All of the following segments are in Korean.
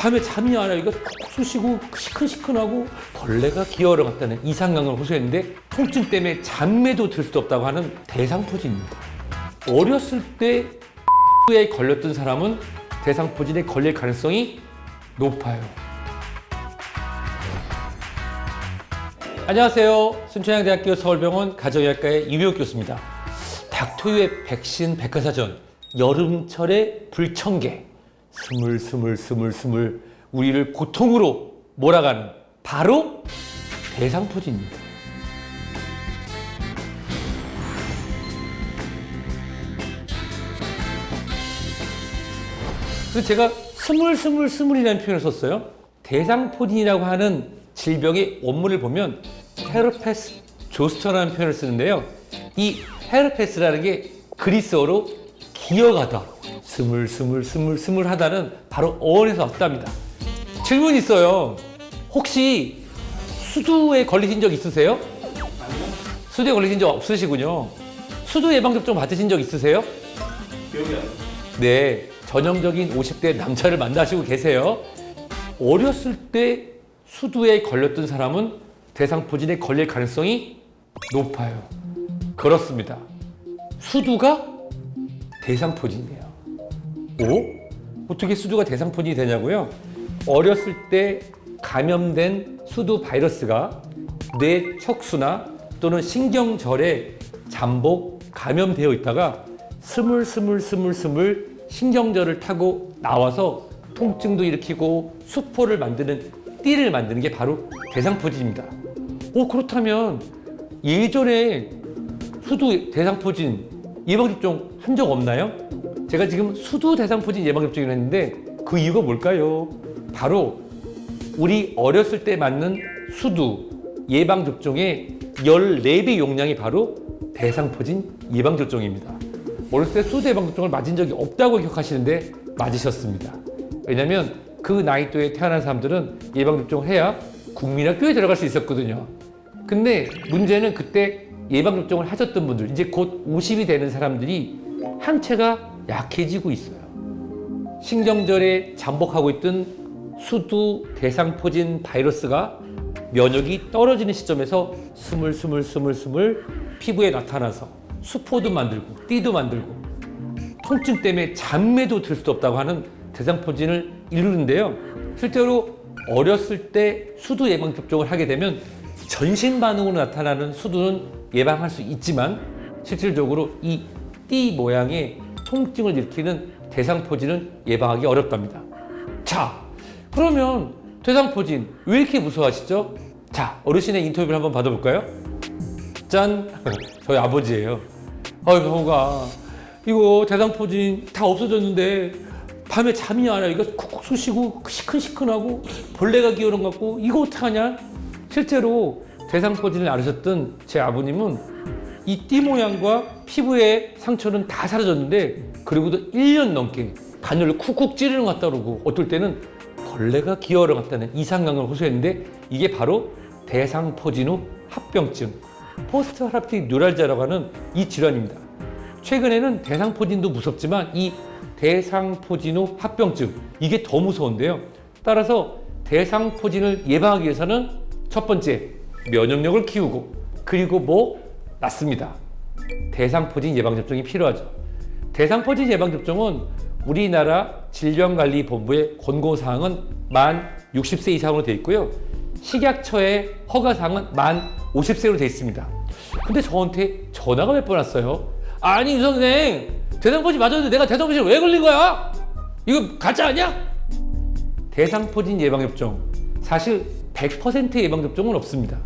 밤에 잠이 안 와요. 이거 콕콕 쑤시고 시큰시큰하고 벌레가 기어러 갔다는 이상감을 호소했는데 통증 때문에 잠에도 들 수도 없다고 하는 대상포진입니다. 어렸을 때에 걸렸던 사람은 대상포진에 걸릴 가능성이 높아요. 안녕하세요. 순천향대학교 서울병원 가정의학과의 이병욱 교수입니다. 닥터유의 백신 백과사전 여름철의 불청개 스물스물 스물스물 우리를 고통으로 몰아가는 바로 대상포진입니다. 그래서 제가 스물스물 스물이라는 표현을 썼어요. 대상포진이라고 하는 질병의 원문을 보면 헤르페스 조스터라는 표현을 쓰는데요. 이 헤르페스라는 게 그리스어로 기어가다, 스물 스물 스물 스물 하다는 바로 어원에서 왔답니다. 질문 있어요. 혹시 수두에 걸리신 적 있으세요? 수두에 걸리신 적 없으시군요. 수두 예방접종 받으신 적 있으세요? 네, 전형적인 50대 남자를 만나시고 계세요. 어렸을 때 수두에 걸렸던 사람은 대상포진에 걸릴 가능성이 높아요. 그렇습니다. 수두가 대상포진이에요. 오? 어떻게 수두가 대상포진이 되냐고요? 어렸을 때 감염된 수두 바이러스가 뇌 척수나 또는 신경절에 잠복 감염되어 있다가 스물스물스물스물 신경절을 타고 나와서 통증도 일으키고 수포를 만드는 띠를 만드는 게 바로 대상포진입니다. 오 그렇다면 예전에 수두 대상포진 예방접종 한 적 없나요? 제가 지금 수두 대상포진 예방접종을 했는데 그 이유가 뭘까요? 바로 우리 어렸을 때 맞는 수두 예방접종의 14배 용량이 바로 대상포진 예방접종입니다. 어렸을 때 수두 예방접종을 맞은 적이 없다고 기억하시는데 맞으셨습니다. 왜냐면 그 나이대에 태어난 사람들은 예방접종을 해야 국민학교에 들어갈 수 있었거든요. 근데 문제는 그때 예방접종을 하셨던 분들, 이제 곧 50이 되는 사람들이 항체가 약해지고 있어요. 신경절에 잠복하고 있던 수두 대상포진 바이러스가 면역이 떨어지는 시점에서 스물 스물 스물 스물 피부에 나타나서 수포도 만들고 띠도 만들고 통증 때문에 잠에도 들 수도 없다고 하는 대상포진을 이루는데요. 실제로 어렸을 때 수두 예방 접종을 하게 되면 전신 반응으로 나타나는 수두는 예방할 수 있지만 실질적으로 이 띠 모양의 통증을 일으키는 대상포진은 예방하기 어렵답니다. 자, 그러면 대상포진 왜 이렇게 무서워하시죠? 자, 어르신의 인터뷰를 한번 받아볼까요? 짠! 저희 아버지예요. 아유, 병호가 이거 대상포진 다 없어졌는데 밤에 잠이 안 와요. 이거 쿡쿡 쑤시고 시큰시큰하고 벌레가 기어는 것 같고 이거 어떡하냐? 실제로 대상포진을 앓으셨던 제 아버님은 이 띠 모양과 피부의 상처는 다 사라졌는데 그리고도 1년 넘게 바늘로 쿡쿡 찌르는 것 같다 그러고 어떨 때는 벌레가 기어러 갔다는 이상감을 호소했는데 이게 바로 대상포진 후 합병증 포스트 하랍틱 뉴랄자라고 하는 이 질환입니다. 최근에는 대상포진도 무섭지만 이 대상포진 후 합병증 이게 더 무서운데요. 따라서 대상포진을 예방하기 위해서는 첫 번째 면역력을 키우고 그리고 뭐 낫습니다. 대상포진 예방접종이 필요하죠. 대상포진 예방접종은 우리나라 질병관리본부의 권고사항은 만 60세 이상으로 되어 있고요. 식약처의 허가사항은 만 50세로 되어 있습니다. 근데 저한테 전화가 몇 번 왔어요. 아니, 유 선생, 대상포진 맞았는데 내가 대상포진 왜 걸린 거야? 이거 가짜 아니야? 대상포진 예방접종. 사실 100% 예방접종은 없습니다.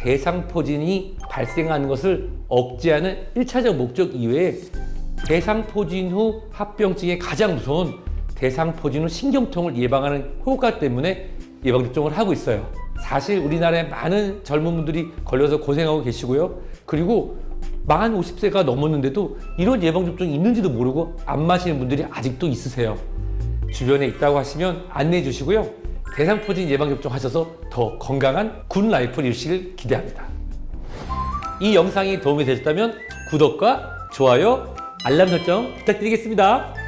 대상포진이 발생하는 것을 억제하는 1차적 목적 이외에 대상포진 후 합병증의 가장 무서운 대상포진 후 신경통을 예방하는 효과 때문에 예방접종을 하고 있어요. 사실 우리나라에 많은 젊은 분들이 걸려서 고생하고 계시고요. 그리고 만 50세가 넘었는데도 이런 예방접종이 있는지도 모르고 안 마시는 분들이 아직도 있으세요. 주변에 있다고 하시면 안내해 주시고요. 대상포진 예방접종 하셔서 더 건강한 굿 라이프를 이루시길 기대합니다. 이 영상이 도움이 되셨다면 구독과 좋아요, 알람 설정 부탁드리겠습니다.